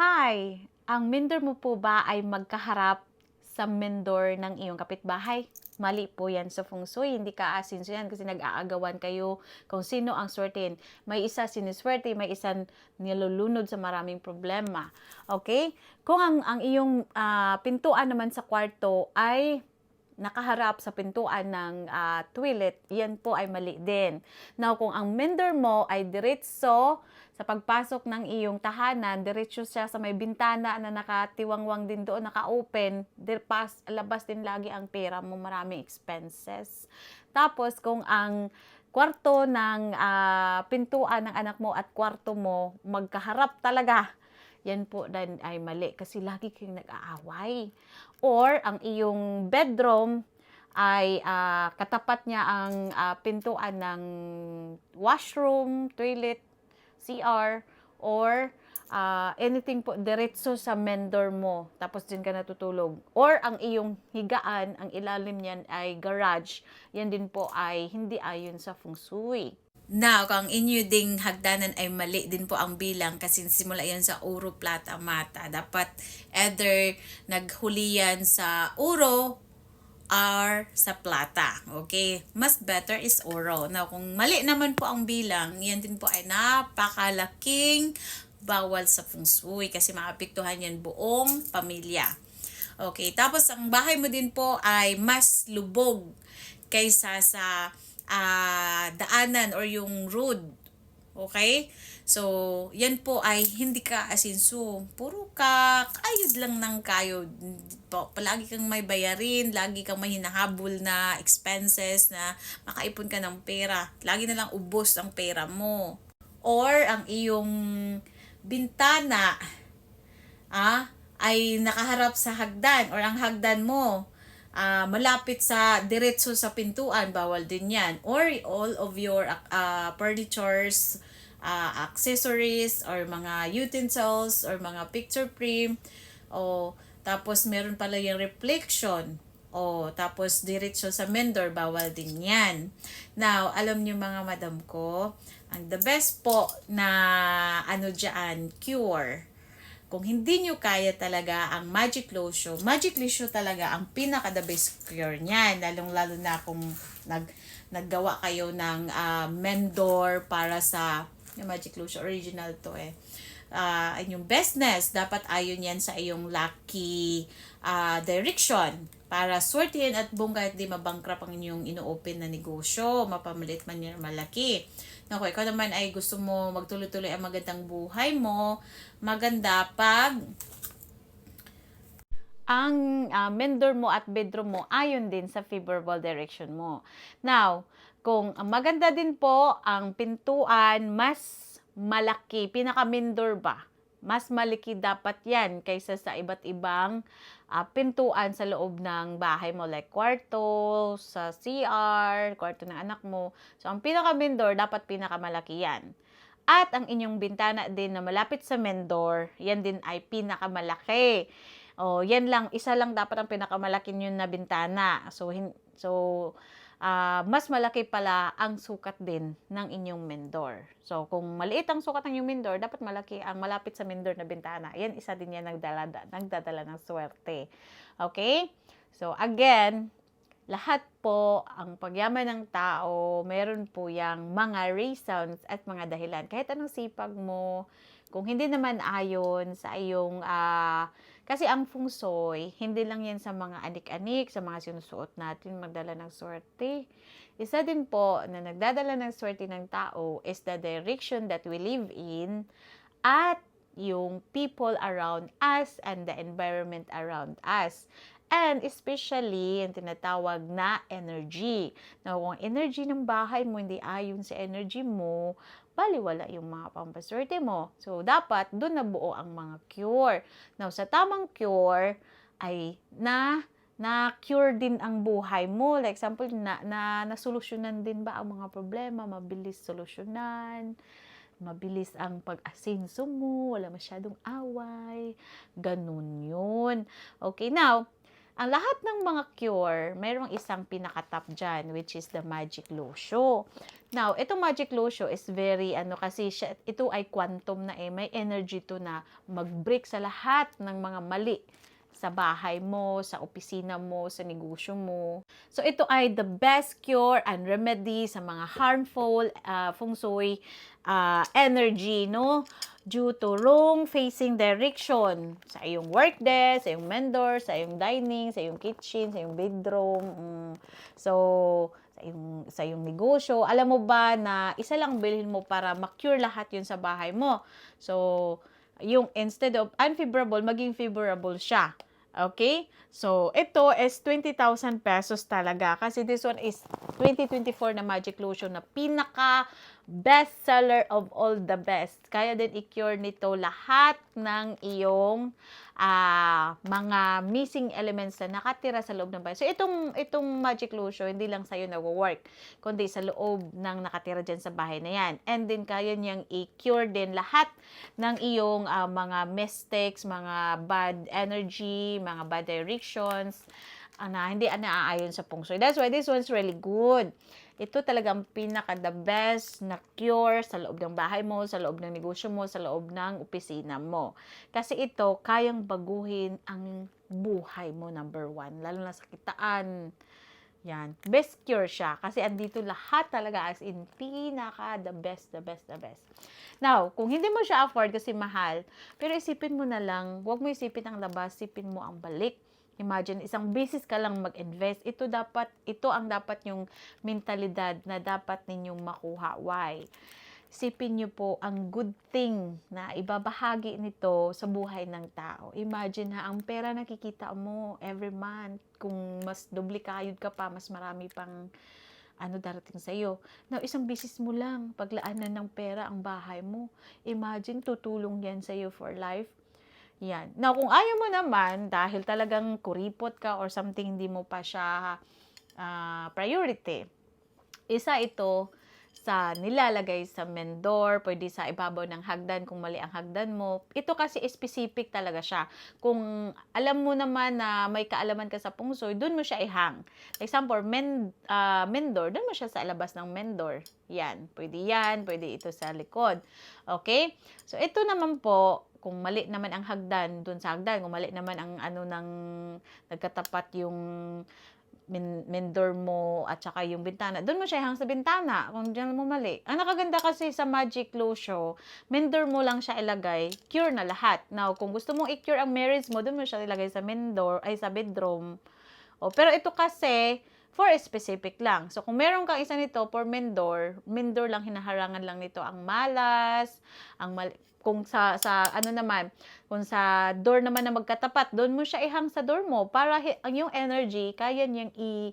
Hi! Ang mendor mo po ba ay magkaharap sa mendor ng iyong kapitbahay? Mali po yan sa feng shui. Hindi ka asinso yan kasi nag-aagawan kayo kung sino ang swertein. May isa siniswerte, may isa nilulunod sa maraming problema. Okay? Kung ang, ang iyong ah, pintuan naman sa kwarto ay nakaharap sa pintuan ng ah, toilet, yan po ay mali din. Now, kung ang mendor mo ay diretso sa pagpasok ng iyong tahanan, diretso siya sa may bintana na nakatiwangwang din doon, naka-open, pas, labas din lagi ang pera mo, maraming expenses. Tapos, kung ang kwarto ng ah, pintuan ng anak mo at kwarto mo magkaharap talaga, yan po din ay mali kasi lagi kayong nag-aaway. Or ang iyong bedroom ay ah, katapat niya ang ah, pintuan ng washroom, toilet, CR, or ah, anything po diretso sa mendor mo. Tapos din ka natutulog. Or ang iyong higaan, ang ilalim niyan ay garage. Yan din po ay hindi ayon sa feng shui. Now, kung ang inyo ding hagdanan ay mali din po ang bilang kasi simula yan sa uro, plata, mata. Dapat either naghuli yan sa uro or sa plata. Okay? Mas better is oro. Now, kung mali naman po ang bilang, yan din po ay napakalaking bawal sa feng shui kasi maapektuhan yan buong pamilya. Okay, tapos ang bahay mo din po ay mas lubog kaysa sa ah, daanan or yung road. Okay? So, yan po ay hindi ka asinso. Puro ka, kayod lang ng kayod. Pa- Palagi kang may bayarin, lagi kang may hinahabol na expenses na makaipon ka ng pera. Lagi na lang ubos ang pera mo. Or ang iyong bintana ah, ay nakaharap sa hagdan or ang hagdan mo ah, malapit sa diretso sa pintuan, bawal din yan. Or all of your ah, furnitures, ah, accessories, or mga utensils, or mga picture frame, o tapos meron pala yung reflection, o tapos diretso sa mendor, bawal din yan. Now, alam niyo mga madam ko, ang the best po na ano dyan, cure, kung hindi nyo kaya talaga ang magic lotion, magic lotion talaga ang pinaka the best cure niyan. Lalong lalo na kung nag, naggawa kayo ng ah, mendor para sa yung magic lotion, original to eh. Uh, yung bestness, dapat ayon yan sa iyong lucky ah, direction para swertihin at bongga at di mabangkrap ang inyong ino-open na negosyo, mapamalit man yan malaki. Naku, ikaw naman ay gusto mo magtuloy-tuloy ang magandang buhay mo, maganda pag ang ah, mendor mo at bedroom mo ayon din sa favorable direction mo. Now, kung maganda din po ang pintuan, mas malaki, pinaka-mendor ba? Mas malaki dapat yan kaysa sa iba't ibang ah, pintuan sa loob ng bahay mo like kwarto, sa CR, kwarto ng anak mo. So, ang pinaka-mendor dapat pinakamalaki yan. At ang inyong bintana din na malapit sa mendor, yan din ay pinakamalaki. O, yan lang, isa lang dapat ang pinakamalaki yun na bintana. So, hin- so ah, mas malaki pala ang sukat din ng inyong mendor. So, kung maliit ang sukat ng inyong mendor, dapat malaki ang malapit sa mendor na bintana. Yan, isa din yan nagdala, nagdadala ng swerte. Okay? So, again, lahat po, ang pagyaman ng tao, meron po yang mga reasons at mga dahilan. Kahit anong sipag mo, kung hindi naman ayon sa iyong, ah, kasi ang feng shui, hindi lang yan sa mga anik-anik, sa mga sinusuot natin, magdala ng swerte. Isa din po na nagdadala ng swerte ng tao is the direction that we live in at yung people around us and the environment around us. And especially, yung tinatawag na energy. Na kung energy ng bahay mo hindi ayon sa energy mo, baliwala yung mga pampaswerte mo. So, dapat doon nabuo ang mga cure. Now, sa tamang cure, ay na na cure din ang buhay mo. Like example, na, na nasolusyonan din ba ang mga problema, mabilis solusyonan, mabilis ang pag-asinso mo, wala masyadong away, ganun yun. Okay, now, ang lahat ng mga cure, mayroong isang pinaka-top dyan, which is the Magic Lotion. Now, itong Magic Lotion is very, ano kasi, siya, ito ay quantum na eh. May energy to na mag-break sa lahat ng mga mali sa bahay mo, sa opisina mo, sa negosyo mo. So, ito ay the best cure and remedy sa mga harmful uh, feng shui uh, energy, no? Due to wrong facing direction sa iyong work desk, sa iyong vendor, sa iyong dining, sa iyong kitchen, sa iyong bedroom. Mm. So, sa iyong, sa iyong negosyo. Alam mo ba na isa lang bilhin mo para ma-cure lahat yun sa bahay mo. So, yung instead of unfavorable, maging favorable siya. Okay? So, ito is 20,000 pesos talaga. Kasi this one is 2024 na Magic Lotion na pinaka best seller of all the best. Kaya din i-cure nito lahat ng iyong ah, mga missing elements na nakatira sa loob ng bahay. So, itong, itong Magic Lotion, hindi lang sa'yo nag-work, kundi sa loob ng nakatira dyan sa bahay na yan. And then, kaya niyang i-cure din lahat ng iyong ah, mga mistakes, mga bad energy, mga bad directions, ah, na hindi ah, naaayon sa shui. That's why this one's really good. Ito talagang pinaka the best na cure sa loob ng bahay mo, sa loob ng negosyo mo, sa loob ng opisina mo. Kasi ito, kayang baguhin ang buhay mo, number one. Lalo na sa kitaan. Yan. Best cure siya. Kasi andito lahat talaga as in pinaka the best, the best, the best. Now, kung hindi mo siya afford kasi mahal, pero isipin mo na lang, huwag mo isipin ang labas, isipin mo ang balik. Imagine, isang business ka lang mag-invest. Ito dapat, ito ang dapat yung mentalidad na dapat ninyong makuha. Why? Sipin niyo po ang good thing na ibabahagi nito sa buhay ng tao. Imagine ha, ang pera nakikita mo every month, kung mas duplikayod ka pa, mas marami pang ano darating sa iyo. Now, isang business mo lang, paglaanan ng pera ang bahay mo. Imagine, tutulong yan sa iyo for life. Yan. Now, kung ayaw mo naman, dahil talagang kuripot ka or something, hindi mo pa siya ah, priority, isa ito sa nilalagay sa mendor, pwede sa ibabaw ng hagdan kung mali ang hagdan mo. Ito kasi specific talaga siya. Kung alam mo naman na may kaalaman ka sa pungsoy, doon mo siya ihang. Example, men, ah, mendor, doon mo siya sa labas ng mendor. Yan, pwede yan, pwede ito sa likod. Okay? So, ito naman po, kung mali naman ang hagdan, doon sa hagdan, kung mali naman ang ano ng nagkatapat yung men- mendor mo at saka yung bintana, doon mo siya ihang sa bintana kung diyan mo mali. Ang nakaganda kasi sa Magic Lotion, mendor mo lang siya ilagay, cure na lahat. Now, kung gusto mong i-cure ang marriage mo, doon mo siya ilagay sa mendor, ay sa bedroom. O, pero ito kasi, for specific lang. So, kung meron kang isa nito for mendor, mendor lang hinaharangan lang nito ang malas, ang mal- kung sa sa ano naman, kung sa door naman na magkatapat, doon mo siya ihang sa door mo para ang yung energy kaya niyang i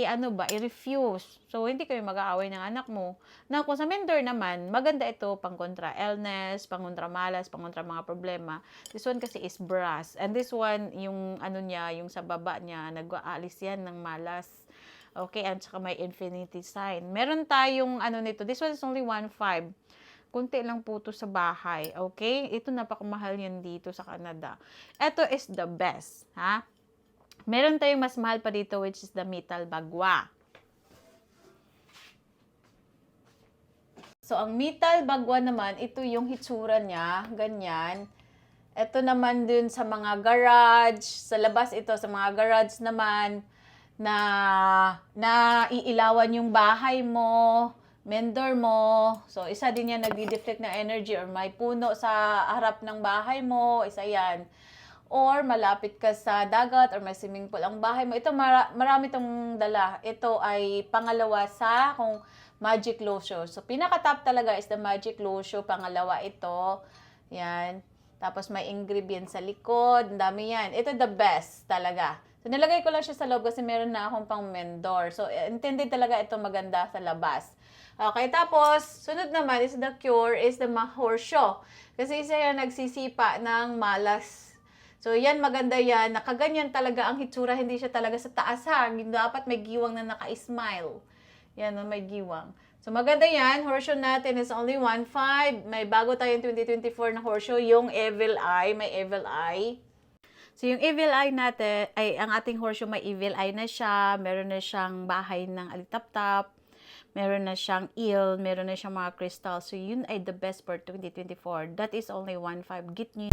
i ano ba, i-refuse. So, hindi kayo mag-aaway ng anak mo. Na kung sa mentor naman, maganda ito pang kontra illness, pang kontra malas, pang kontra mga problema. This one kasi is brass. And this one, yung ano niya, yung sa baba niya, nag-aalis yan ng malas. Okay, at saka may infinity sign. Meron tayong ano nito, this one is only 1.5 kunti lang po to sa bahay. Okay? Ito napakamahal yan dito sa Canada. Ito is the best. Ha? Meron tayong mas mahal pa dito which is the metal bagwa. So, ang metal bagwa naman, ito yung hitsura niya. Ganyan. Ito naman dun sa mga garage. Sa labas ito, sa mga garage naman na na iilawan yung bahay mo mentor mo. So, isa din yan nagdi-deflect ng energy or may puno sa harap ng bahay mo, isa yan. Or malapit ka sa dagat or may swimming pool ang bahay mo. Ito, mara- marami itong dala. Ito ay pangalawa sa kung Magic Lotion. So, pinaka-top talaga is the Magic Lotion. Pangalawa ito. Yan. Tapos may ingredients sa likod. Ang dami yan. Ito the best talaga. So, nilagay ko lang siya sa loob kasi meron na akong pang mendor. So, intended talaga ito maganda sa labas. Okay, tapos, sunod naman is the cure is the mahorsyo. Kasi isa yan nagsisipa ng malas. So, yan, maganda yan. Nakaganyan talaga ang hitsura. Hindi siya talaga sa taas ha. Dapat may giwang na naka-smile. Yan, may giwang. So, maganda yan. Horseshoe natin is only 1.5. May bago tayong 2024 na horseshoe, yung Evil Eye. May Evil Eye. So, yung evil eye natin, ay, ang ating horseshoe may evil eye na siya, meron na siyang bahay ng alitap-tap, meron na siyang eel, meron na siyang mga crystal. So, yun ay the best for 2024. That is only 1.5. Get nyo